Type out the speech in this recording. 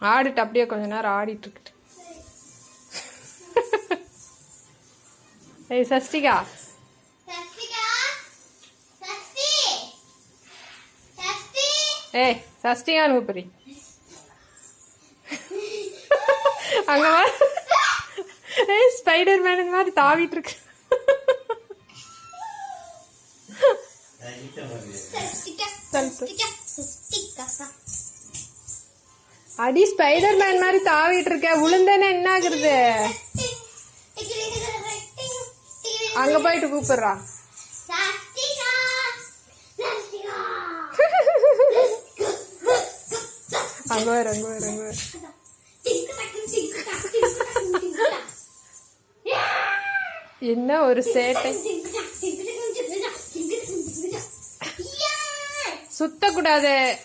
ஆடிட்டு அப்படியே கொஞ்ச நேரம் ஆடிட்டு இருக்கு ஏய் சஷ்டிகா. ஏய் சஷ்டிகான்னு கூப்பிடுறி அங்க ஏய் ஸ்பைடர் மேனுங்க மாதிரி தாவிட்டு இருக்கு. அடி ஸ்பைடர் மேன் மாதிரி தாவிட்டு இருக்க. உளுந்தேன்னு என்ன ஆகுறது? அங்க போயிட்டு கூப்பிடுறா. அங்க வேற அங்க வேற அங்க வேற என்ன ஒரு சேட்டை? சுத்தக்கூடாது.